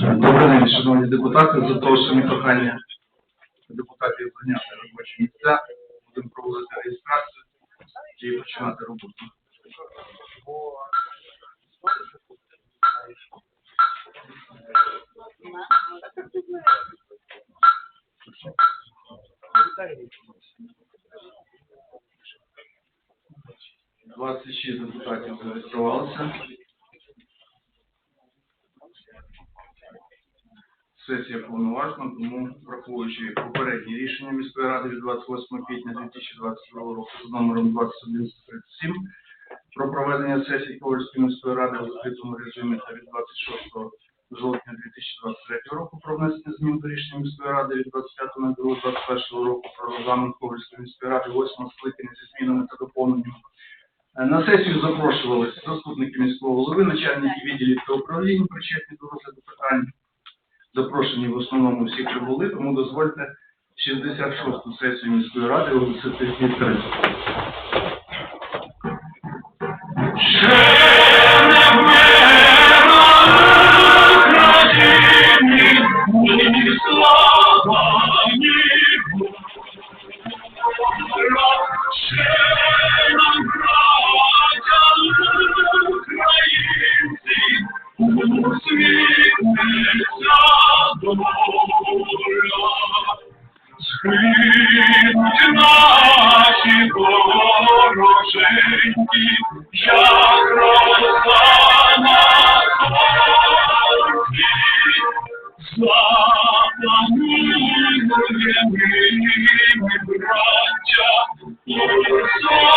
Добрий день, шановні депутати. Запрошені прохання депутатів зайняти робочі місця. Будемо проводити реєстрацію і починати роботу. Двадцять шість депутатів зареєструвалися. Сесія повноважна, тому враховуючи попереднє рішення міської ради від 28 квітня 2022 року з номером 2137 про проведення сесії Ковальської міської ради у закритому режимі та від 26 жовтня 2023 року про внесення змін до рішення міської ради від 25.02.2021 року про регламент Ковальської міської ради 8 скликання зі змінами та доповненнями. Е, На сесію запрошувалися заступники міського голови, начальники відділів та управлінь, причетні до розгляду питань запрошені в основному всі, що були, тому дозвольте 66-ту сесію міської ради оголосити відкрито. Скрипнуть наші вороженьки, як роса на сонці. Заплануємо ми, браття, у високій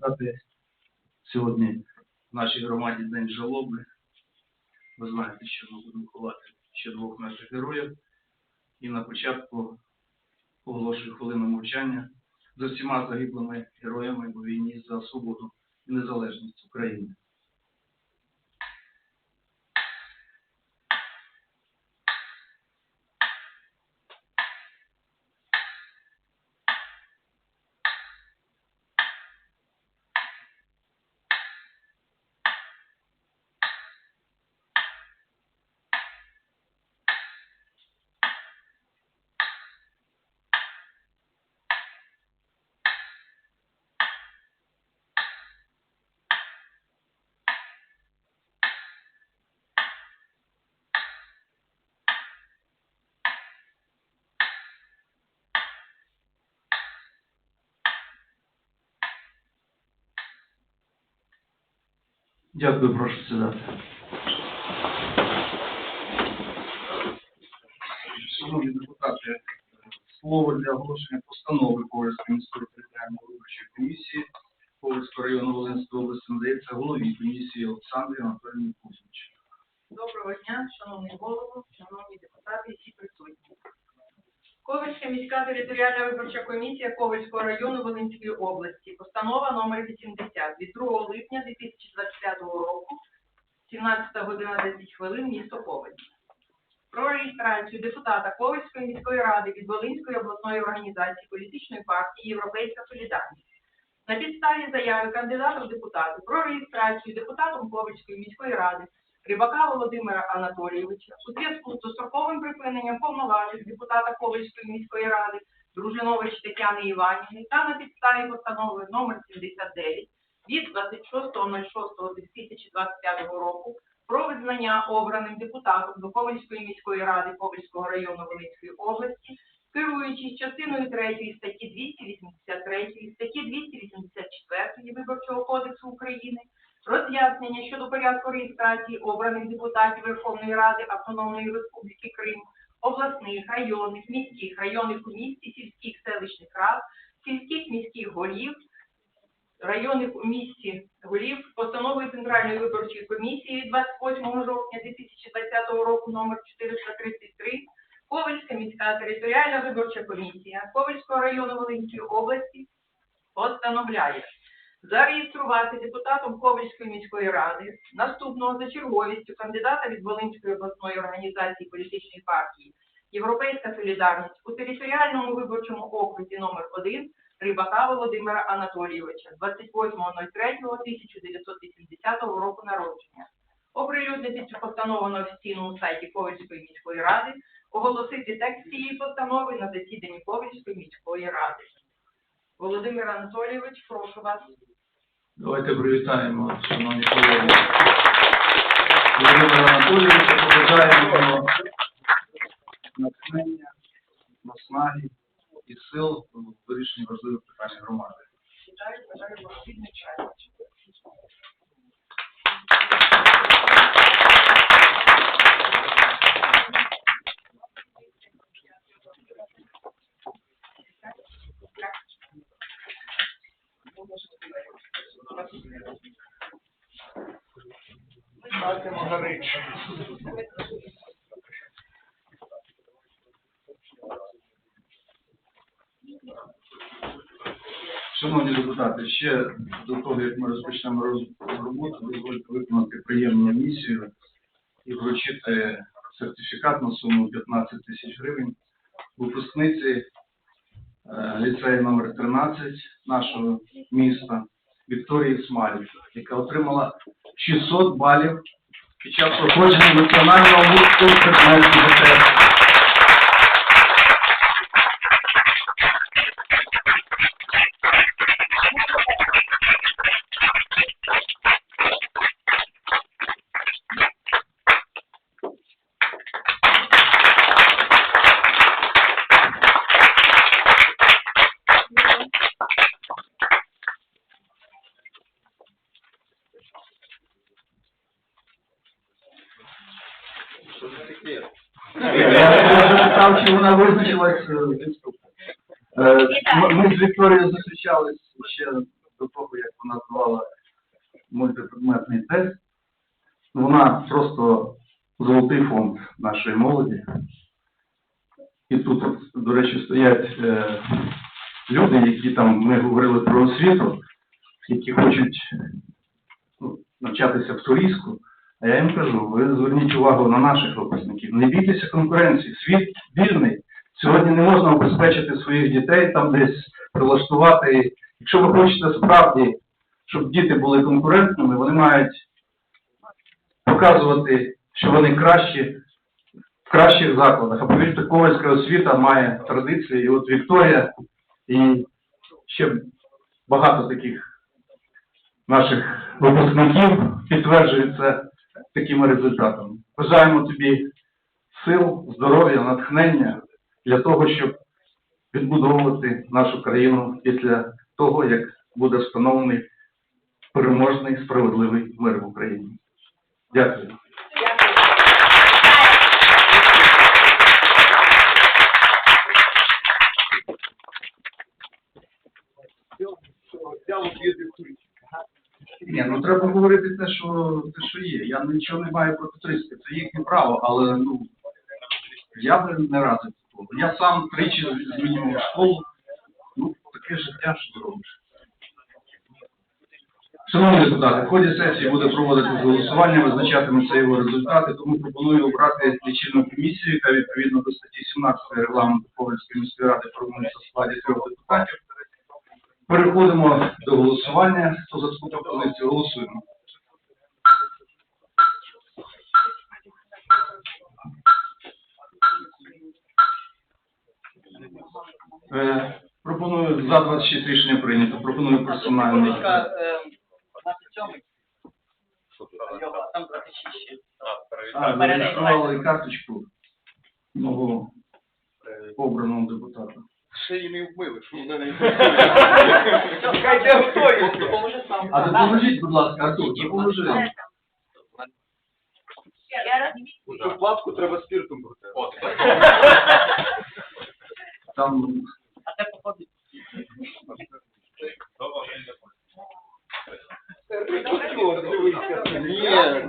Шановні сьогодні в нашій громаді День жалоби. Ви знаєте, що ми будемо ховати ще двох наших героїв. І на початку оголошую хвилину мовчання за всіма загиблими героями у війні за свободу і незалежність України. Дякую, прошу сідати. Шановні депутати, слово для оголошення постанови Ковальської міської територіальної виборчої комісії Ковальського району Волинської області надається голові комісії Олександрі Анатолійовні Кузьміч. Доброго дня, шановний голово, шановні депутати, всі присутні. Ковальська міська територіальна виборча комісія Ковальського району Волинської області. Постанова номер 80 від 2 липня 2025 року, 17 година 10 хвилин, місто Коваль. Про реєстрацію депутата Ковальської міської ради від Волинської обласної організації політичної партії Європейська Солідарність. На підставі заяви кандидата в депутати про реєстрацію депутатом Ковальської міської ради Рибака Володимира Анатолійовича у зв'язку з достроковим припиненням повноважень депутата Ковальської міської ради Дружинович Тетяни Іванівни та на підставі постанови номер 79 від 26.06.2025 року про визнання обраним депутатом до Ковальської міської ради Ковальського району Волинської області керуючись частиною 3 статті 283, статті 284 Виборчого кодексу України, роз'яснення щодо порядку реєстрації обраних депутатів Верховної Ради Автономної Республіки Крим, обласних, районних, міських, районних комісій, сільських селищних рад, сільських міських голів, районних у місті голів постановою Центральної виборчої комісії 28 жовтня 2020 року номер 433 Ковальська міська територіальна виборча комісія Ковальського району Волинської області постановляє зареєструвати депутатом Ковальської міської ради наступного за черговістю кандидата від Волинської обласної організації політичної партії Європейська солідарність у територіальному виборчому окрузі номер 1 Рибака Володимира Анатолійовича 28.03.1980 року народження. Оприлюднити цю постанову на офіційному сайті Ковальської міської ради, оголосити текст цієї постанови на засіданні Ковальської міської ради. Володимир Анатолійович, прошу вас. Давайте привітаємо, шановні колеги. Володимира Анатолійовича, побажаємо натхнення, наснаги і сил у вирішенні важливих питань громади. Вітаю, бажаю вам спільний час. Депутати, ще до того, як ми розпочнемо роз- роботу, дозвольте виконати приємну місію і вручити сертифікат на суму 15 тисяч гривень випускниці е, ліцею номер 13 нашого міста Вікторії Смаль, яка отримала 600 балів під час проходження національного вузького предмету ГТС. Тут, до речі, стоять е, люди, які там, ми говорили про освіту, які хочуть ну, навчатися в Турійську. А я їм кажу, ви зверніть увагу на наших випускників. Не бійтеся конкуренції. Світ вільний. Сьогодні не можна обезпечити своїх дітей там десь прилаштувати. Якщо ви хочете справді, щоб діти були конкурентними, вони мають показувати, що вони кращі кращих закладах. А повірте, ковальська освіта має традиції. І от Вікторія і ще багато таких наших випускників підтверджують це такими результатами. Бажаємо тобі сил, здоров'я, натхнення для того, щоб відбудовувати нашу країну після того, як буде встановлений переможний справедливий мир в Україні. Дякую. Ні, ну треба говорити те, що те, що є. Я нічого не маю проти туристів, це їхнє право, але ну я би не радив такого. Я сам тричі змінював школу. Ну, таке життя, що робиш. Шановні депутати, в ході сесії буде проводитись голосування, визначатимуться його результати, тому пропоную обрати лічильну комісію, яка відповідно до статті 17 регламенту Ковальської міської ради формується в складі трьох депутатів. Переходимо до голосування. Хто за таку пропозицію? Голосуємо. Е, Пропоную за 26 рішення прийнято. Пропоную. Секундочка, е, 27-й. Його, там 26. А, зареєстрували карточку. Ну, обраного депутата. Ще її не вмили, що вона не Хай де готові. Допоможе сам. А допоможіть, будь ласка, Артур, допоможи. Цю платку треба спіртом проти. Там А це походить. Ні,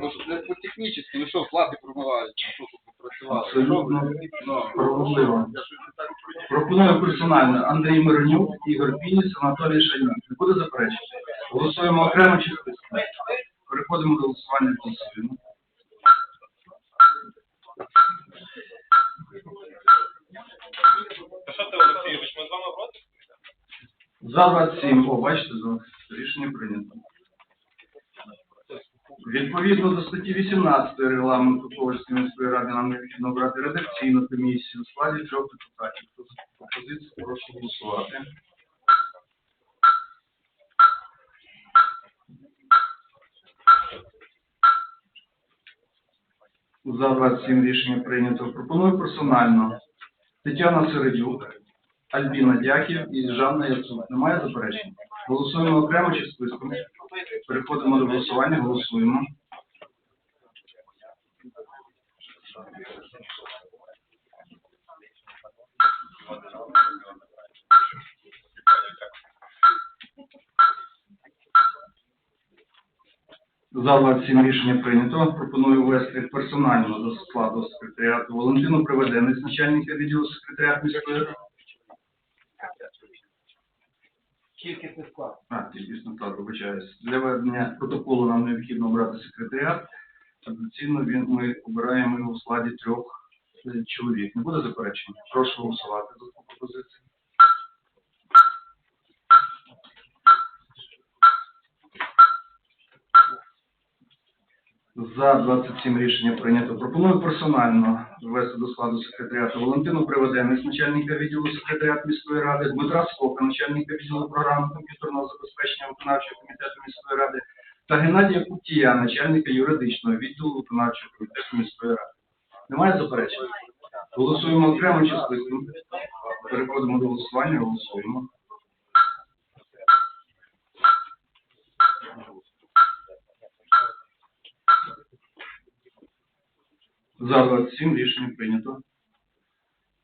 ну ж це по-технічно, ну що, плати промивають, ну що тут попрацювали. абсолютно Ну. Пропоную персонально Андрій Миронюк, Ігор Пініс, Анатолій Шанюк. Не буде заперечень? Голосуємо окремо чи списком? Переходимо до голосування голосуємо. Що ти, Олексійович, ми з вами проти? За 27. О, бачите, за рішення прийнято. Відповідно до статті 18 регламенту Ковальської міської ради нам необхідно обрати редакційну комісію у складі трьох депутатів. Хто за пропозицію, прошу голосувати. За 27 рішення прийнято. Пропоную персонально. Тетяна Середюк, Альбіна Дяків і Жанна Яцук. Немає заперечень? Голосуємо окремо чи списком? Переходимо до голосування, голосуємо. За 27 рішення прийнято. Пропоную ввести персонально до складу секретаріату Валентину Приведенець, начальника відділу секретаріату міської ради. Кількісний А, дійсно так, вибачаюсь. Для ведення протоколу нам необхідно обрати секретаріат. Традиційно він, ми обираємо його у складі трьох е, чоловік. Не буде заперечення? Прошу голосувати за цю пропозицію. За 27 рішення прийнято. Пропоную персонально ввести до складу секретаріату Валентину Приведенець, начальника відділу секретаріату міської ради, Дмитра Скока, начальника відділу програми комп'ютерного забезпечення виконавчого комітету міської ради та Геннадія Кутія, начальника юридичного відділу виконавчого комітету міської ради. Немає заперечень? Голосуємо окремо чи списком? Переходимо до голосування, голосуємо. За 27 рішення прийнято.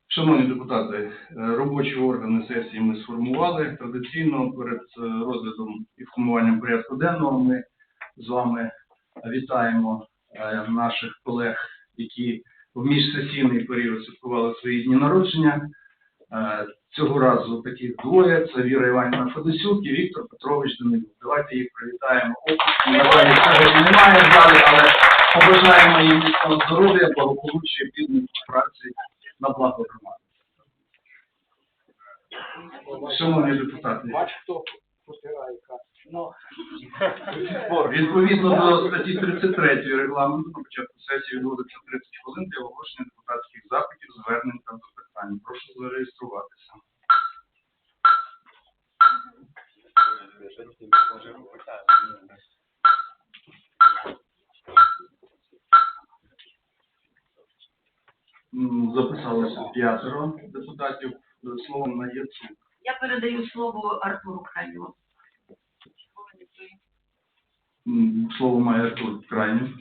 Шановні депутати, е, робочі органи сесії ми сформували. Традиційно перед е, розглядом і формуванням порядку денного ми з вами вітаємо е, наших колег, які в міжсесійний період святкували свої дні народження. Цього разу таких двоє. Це Віра Іванівна Федосюк і Віктор Петрович Данилюк. Давайте їх привітаємо. Жаль, немає в залі, але побажаємо їм міцного здоров'я, благополуччя, і плідної праці на благо громади. Шановні депутати. Ну, відповідно до статті 33 регламенту на початку сесії відводиться 30 хвилин для оголошення депутатських запитів, звернень та запитань. Прошу зареєструватися. П'ятеро депутатів. Слово надається Я передаю слово Артуру Крайньову. Слово має Артур Крайній.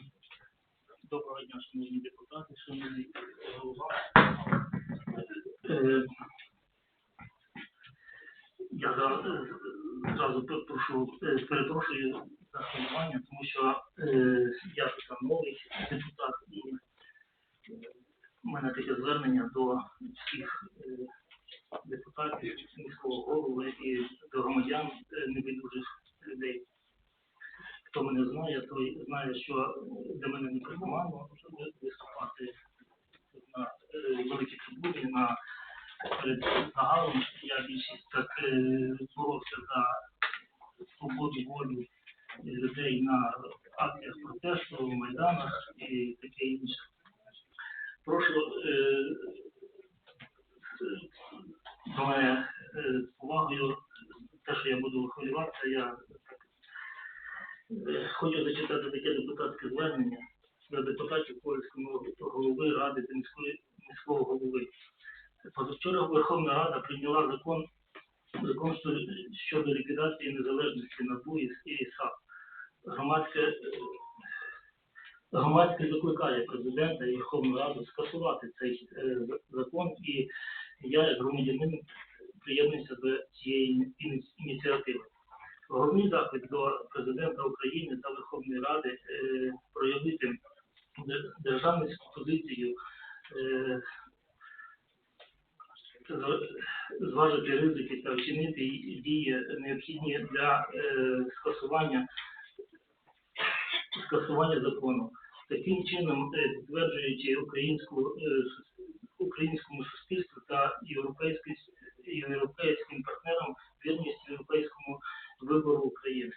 Доброго дня, шановні депутати, шановний голова. Е, Я за- е, зразу прошу, е, перепрошую за хвилювання, тому що е, я тут новий депутат і е, у мене таке звернення до всіх е, депутатів, міського голови і до громадян е, небайдужих людей хто мене знає, той знає, що для мене не притаманно виступати на е, великій трибуні, на перед загалом. Я більшість так боровся за свободу волю людей на акціях протесту, майданах і таке інше. Прошу е, е, до мене е, з повагою, те, що я буду хвилюватися, я Е, Хочу зачитати таке депутатське звернення до депутатів Польського голови ради та міської міського голови. Позавчора Верховна Рада прийняла закон, закон щодо ліквідації незалежності НАБУ громадське закликає президента і Верховну Раду скасувати цей е, закон, і я, як громадянин, приєднуюся до цієї ініціативи. Головний заклик до президента України та Верховної Ради е, проявити де- державницьку позицію, е, зважити ризики та вчинити дії необхідні для скасування скасування закону. Таким чином, е, підтверджуючи українську е, українському суспільству та європейській європейським партнерам вірність європейському вибору України.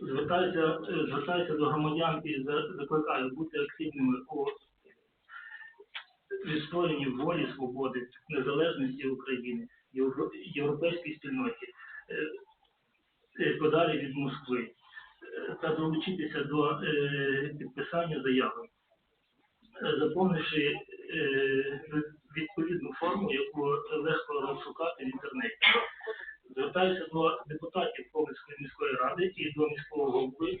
Звертаюся, е, звертаюся до громадян і закликаю бути активними у відстоянні волі, свободи, незалежності України, європейській спільноті, подалі від Москви, та долучитися до е, підписання заяви, Е, заповнивши е, відповідну форму, яку легко розшукати в інтернеті. Звертаюся до депутатів Ковальської міської ради і до міського голови,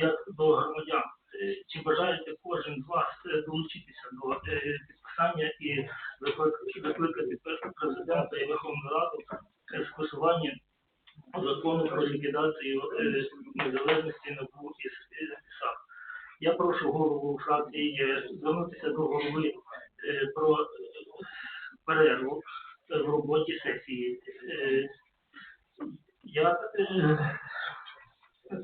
як до громадян. Чи бажаєте кожен з вас долучитися до підписання і закликати президента і Верховну Раду скасування закону про ліквідацію е, незалежності НАБУ і С- САП. Я прошу голову фракції е, звернутися до голови е, про е, перерву е, в роботі сесії. Е, Я е,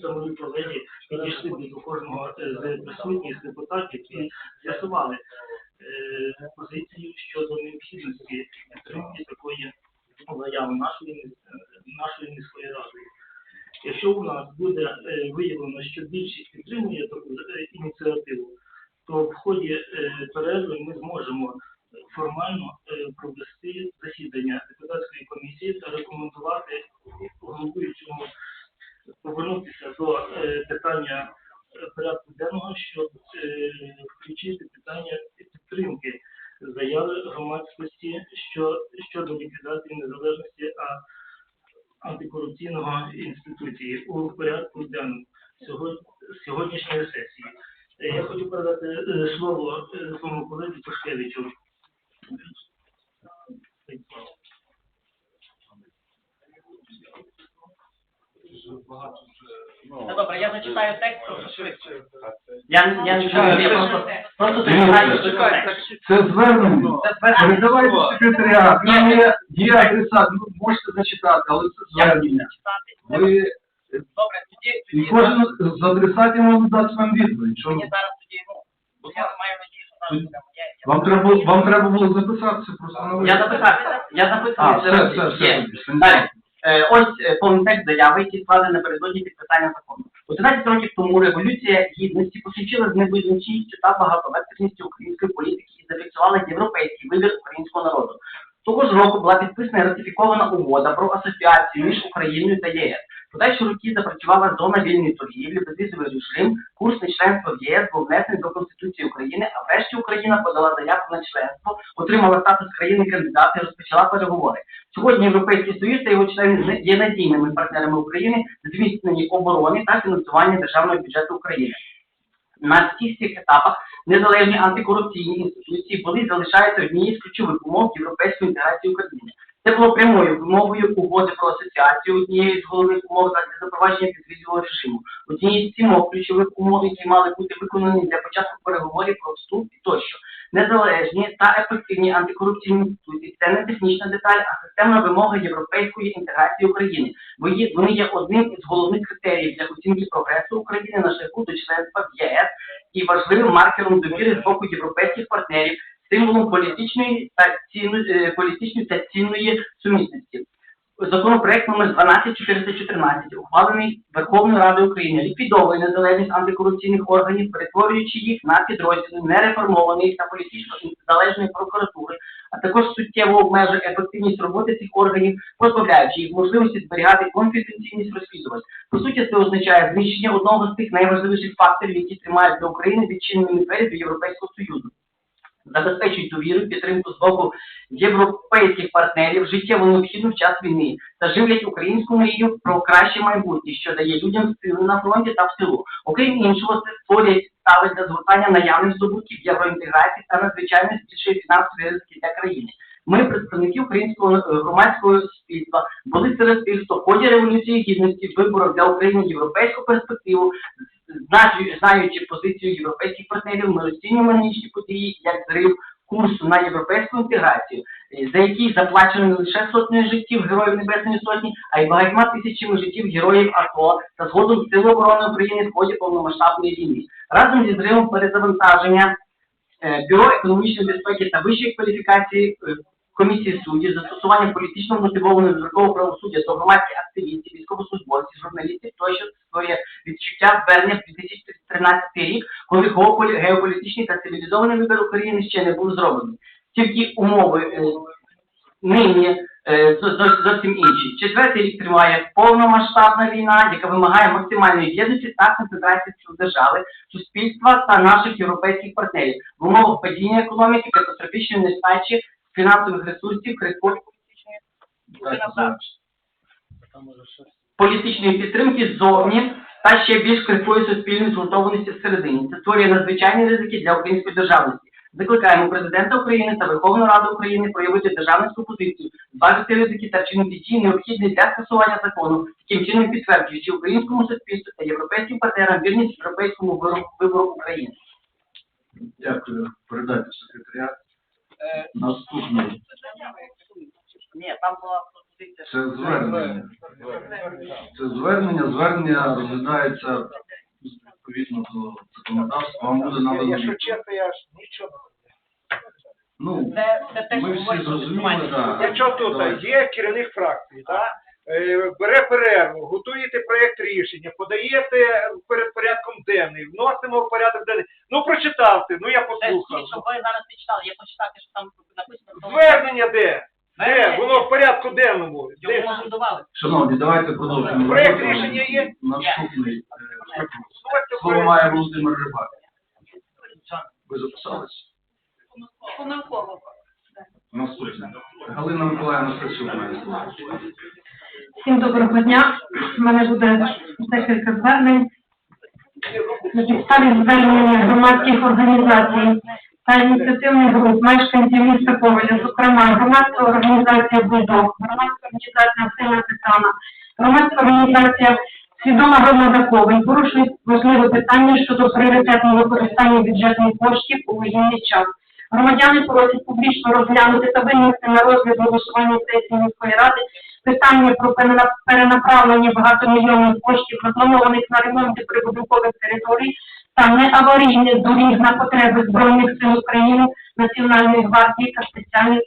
це мої колеги підійшли до кожного е, з присутніх депутатів і з'ясували е, позицію щодо необхідності підтримки такої заяви нашої, міс- е, нашої міської ради. Якщо у нас буде е, виявлено, що більшість підтримує таку е, ініціативу, то в ході е, перерви ми зможемо формально провести засідання депутатської комісії та рекомендувати головуючому повернутися до питання порядку денного, щоб включити питання підтримки заяви громадськості що, щодо ліквідації незалежності а, антикорупційного інституції у порядку денному сьогодні, сьогоднішньої сесії. Е, Я хочу передати е, слово е, своєму колезі Пашкевичу. Ну добре, я зачитаю текст просто швидше. Я, я не чую, я просто, просто зачитаю, що це. Це звернення. Це. Передавайте секретаріат. Там є, є адресат, ви можете зачитати, але це Я буду звернення. зачитати. Ви Добре, тоді, і тоді кожен з адресатів може дати вам відповідь. Що мені зараз тоді, ну, я маю надію, що зараз будемо. Я- я- вам треба вам треба було записатися просто на Я виступ. записався, я А, записався. все, все, все. Є. Далі. Е, Ось е, повний текст заяви, які складені напередодні підписання закону. 11 років тому революція гідності посвідчила з невизначеністю та багатовекторністю української політики і зафіксувала європейський вибір українського народу. Того ж року була підписана і ратифікована угода про асоціацію між Україною та ЄС. Подальші роки запрацювала зона вільної торгівлі, безвізовий режим, курс на членство в ЄС був внесений до Конституції України, а врешті Україна подала заявку на членство, отримала статус країни-кандидата і розпочала переговори. Сьогодні Європейський Союз та його члени є надійними партнерами України в зміцненні оборони та фінансування державного бюджету України. На всіх цих етапах незалежні антикорупційні інституції були залишаються однією з ключових умов європейської інтеграції України. Це було прямою вимовою угоди про асоціацію однією з головних умов для запровадження підвізового режиму, однією з сімох ключових умов, які мали бути виконані для початку переговорів про вступ і тощо. Незалежні та ефективні антикорупційні інституції це не технічна деталь, а системна вимога європейської інтеграції України. Бо вони є одним із головних критеріїв для оцінки прогресу України на шляху до членства в ЄС і важливим маркером довіри з боку європейських партнерів, символом політичної та цінної політичної та цінної сумісності. Законопроект номер 12414, ухвалений Верховною Радою України, ліквідовує незалежність антикорупційних органів, перетворюючи їх на підрозділи нереформованої та політично незалежної прокуратури, а також суттєво обмежує ефективність роботи цих органів, позбавляючи їх можливості зберігати конфіденційність розслідувань. По суті, це означає знищення одного з тих найважливіших факторів, які тримають для України відчиненими двері до Європейського Союзу. Забезпечують довіру, підтримку з боку європейських партнерів життєво необхідну в час війни та живлять українську мрію про краще майбутнє, що дає людям сили на фронті та в тилу. Окрім іншого, це створює підстави для згортання наявних здобутків євроінтеграції та надзвичайно збільшує фінансові ризики для країни. Ми, представники українського е, громадського суспільства, були серед тих, хто в ході революції гідності виборов для України європейську перспективу, Знаючи, позицію європейських партнерів, ми розцінюємо нинішні події як зрив курсу на європейську інтеграцію, е, за який заплачено не лише сотнею життів героїв Небесної Сотні, а й багатьма тисячами життів героїв АТО та згодом Сил оборони України в ході повномасштабної війни. Разом зі зривом перезавантаження е, Бюро економічної безпеки та вищої кваліфікації комісії суддів, застосування політично мотивованого вибіркового правосуддя до громадських активістів, військовослужбовців, журналістів тощо своє відчуття звернення в 2013 рік, коли геополі- геополітичний та цивілізований вибір України ще не був зроблений. Тільки умови е, нині е, зо- зо- зовсім інші. Четвертий рік триває повномасштабна війна, яка вимагає максимальної єдності та концентрації сил держави, суспільства та наших європейських партнерів в умовах падіння економіки, катастрофічної нестачі фінансових ресурсів, Дайте політичної підтримки ззовні та ще більш крихкої суспільної згуртованості всередині. Це створює надзвичайні ризики для української державності. Закликаємо президента України та Верховну Раду України проявити державницьку позицію, зважити ризики та вчинити дії необхідні для скасування закону, таким чином підтверджуючи українському суспільству та європейським партнерам вірність європейському вибору, України. Дякую. Передайте секретаріат. Наступний. Ні, там була пропозиція. Це звернення. Це звернення. Звернення розглядається відповідно до законодавства. Вам буде надано. Якщо чесно, я ж нічого не Ну, Це, це ми всі зрозуміли, так. Якщо тут є керівник фракції, так? Е, бере перерву, готуєте проєкт рішення, подаєте перед порядком денний, вносимо в порядок денний. Ну прочитавте, ну я послухав. щоб ви зараз не читали, я почитати, що там написано. Звернення де? Де? Воно в порядку денному. Де? Його розбудували. Шановні, давайте продовжимо. Роботу. рішення є? Наступний. е, Слово має Володимир Рибак. Ви записались? Помилково. Наступний. Галина Миколаївна Стасюк має слово. Всім доброго дня. У мене буде декілька звернень. На підставі звернення громадських організацій та ініціативних груп мешканців міста Ковеля, зокрема громадська організація «Бульдог», громадська організація «Сина Тетана», громадська організація «Свідома громада Ковель» порушують важливе питання щодо пріоритетного використання бюджетних коштів у воєнний час. Громадяни просять публічно розглянути та винести на розгляд голосування сесії міської ради питання про перенаправлення багатомільйонних коштів, запланованих на ремонти прибудинкових територій та неаварійних доріг на потреби Збройних сил України, Національної гвардії та спеціальних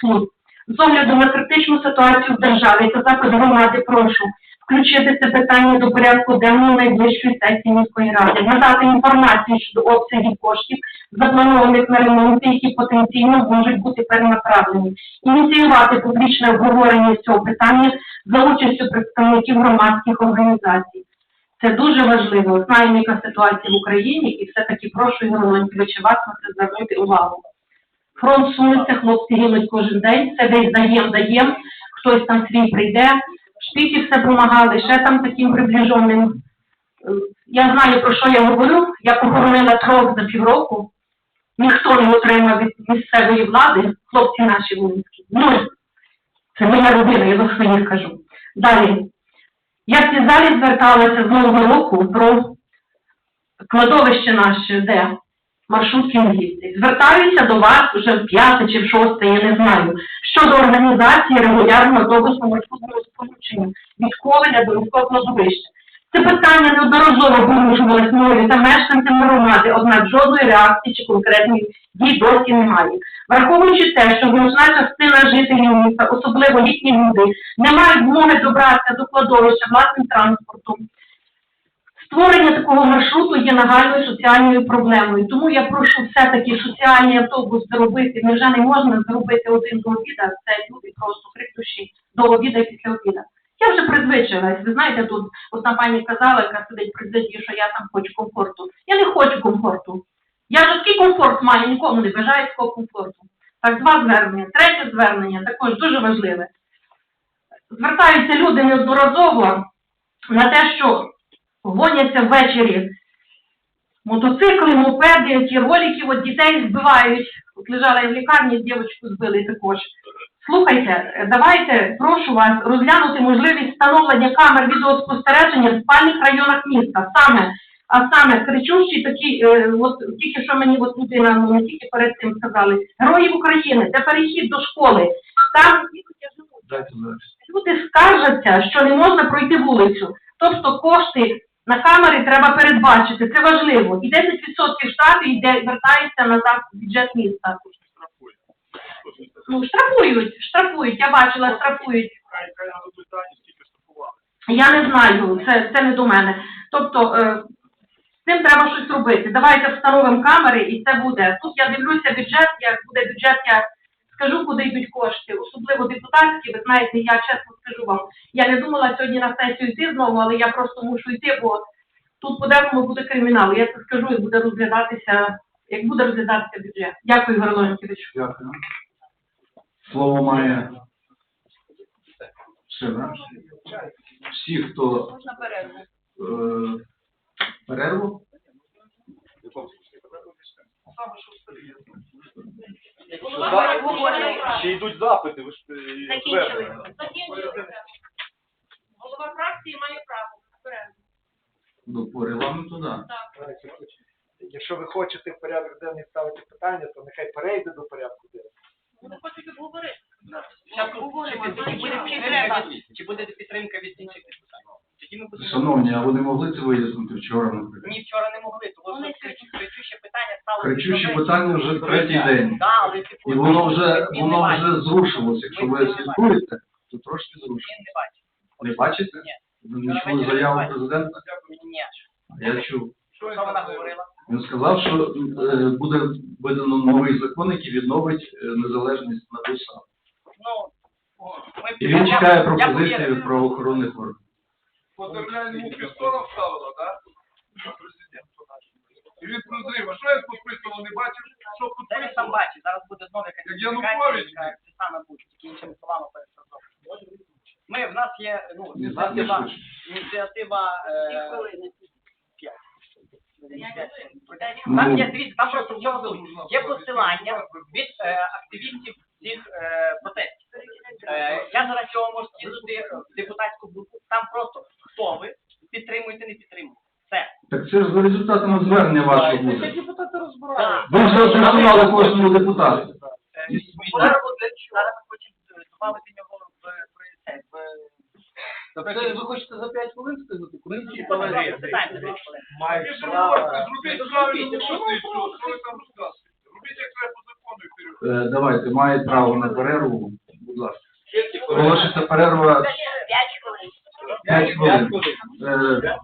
служб. З огляду на критичну ситуацію в державі та запит громади прошу включити це питання до порядку денного найближчої сесії міської ради, надати інформацію щодо обсягів коштів, запланованих на ремонти, які потенційно можуть бути перенаправлені, ініціювати публічне обговорення цього питання за участю представників громадських організацій. Це дуже важливо. Знаємо, яка ситуація в Україні, і все-таки прошу Ігор Леонтьовича вас на це звернути увагу. Фронт сунеться, хлопці гинуть кожен день, все десь даєм, даєм, хтось там свій прийде, шпіки все допомагали, ще там таким приближеним. Е, Я знаю, про що я говорю. Я похоронила трьох за півроку. Ніхто не отримав від місцевої влади, хлопці наші воїнські. Нуль. Це моя родина, я за своїх кажу. Далі. Я в цій залі зверталася з Нового року про кладовище наше, де маршрутки місці. Звертаюся до вас вже в п'яте чи в шосте, я не знаю, щодо організації регулярного автобусного маршрутного сполучення від Ковеля до міського кладовища. Це питання неодноразово порушувалось мною та мешканцями громади, однак жодної реакції чи конкретної дій досі немає. Враховуючи те, що значна частина жителів міста, особливо літні люди, не мають змоги добратися до кладовища власним транспортом. Створення такого маршруту є нагальною соціальною проблемою. Тому я прошу все-таки соціальний автобус зробити. Невже не можна зробити один до обіда? Це люди просто крик душі до обіда і після обіда. Я вже призвичилась. Ви знаєте, тут одна пані казала, яка сидить президії, що я там хочу комфорту. Я не хочу комфорту. Я ж такий комфорт маю, нікому не бажаю такого комфорту. Так, два звернення. Третє звернення також дуже важливе. Звертаються люди неодноразово на те, що гоняться ввечері мотоцикли, мопеди, ті ролики, от дітей збивають. От лежала я в лікарні, дівчинку збили також. Слухайте, давайте, прошу вас, розглянути можливість встановлення камер відеоспостереження в спальних районах міста. Саме, а саме кричущі такі, е, от тільки що мені от людина, ну не тільки перед цим сказали, героїв України, це перехід до школи. Там Дайте зараз. люди скаржаться, що не можна пройти вулицю. Тобто кошти на камери треба передбачити, це важливо. І 10% штрафів йде, вертається назад в бюджет міста. Ну, штрафують, штрафують, я бачила, штрафують. Я не знаю, це, це не до мене. Тобто, е, з цим треба щось робити. Давайте встановимо камери і це буде. Тут я дивлюся бюджет, як буде бюджет, я скажу, куди йдуть кошти, особливо депутатські. Ви знаєте, я чесно скажу вам, я не думала сьогодні на сесію йти знову, але я просто мушу йти, бо тут по-декому буде кримінал. Я це скажу і буде розглядатися, як буде розглядатися бюджет. Дякую, Ігор Леонтьович. Дякую. Слово має все. Всі, хто Можна перерву. Е. Ще йдуть запити, ви ж е, звернення. Голова фракції має право на перерву. Ну, по регламенту, да. Якщо ви хочете в порядок денний ставити питання, то нехай перейде до порядку денного. Вони хочуть обговорити. Чи буде підтримка від- Чи буде підтримка від інших депутатів? Тоді ми будемо... Шановні, а ви не могли це вияснити вчора, наприклад? Ні, вчора не могли, тому що. Кричущі питання вже третій день. Типу, І воно вже, воно вже зрушилось. Якщо ви слідкуєте, то трошки зрушилось. Не бачите? Ні. Ви не чули заяву президента? Ні. Я чув. Що вона говорила? Він сказав, що е, буде видано новий закон, який відновить е, незалежність НАБУ САП. Ну. І він чекає пропозиції від правоохоронних органів. По державному пістолу вставила, так? І від розрива. Що я підписував, не бачив, що Де він там підписував? бачить? Зараз буде знову якась Як Янукович. яка Це саме буде, тільки іншими словами пересказав. Ми, в нас є, ну, Не ініціатива, ініціатива, е, п'ять. Ну, Там є, дивіться, там просто в чому суть. Є посилання від е, активістів цих е, протестів. Е, я зараз цього можу скинути в депутатську групу, там просто хто ви, підтримуєте, не підтримуєте. Все. Так це ж за результатами звернення вашого Це депутати розбирають. Ви вже адресували кожному депутату. Зараз зараз ми хочемо е, додати нього в це, в Тобто ви хочете за 5 хвилин сказати? Комісії питання за хвилин. Мають право. зробіть правильно. Що ви там розказуєте? Робіть як треба по закону і. Е, Давайте, має право на перерву. Будь ласка. Оголошується перерва 5 хвилин. Е,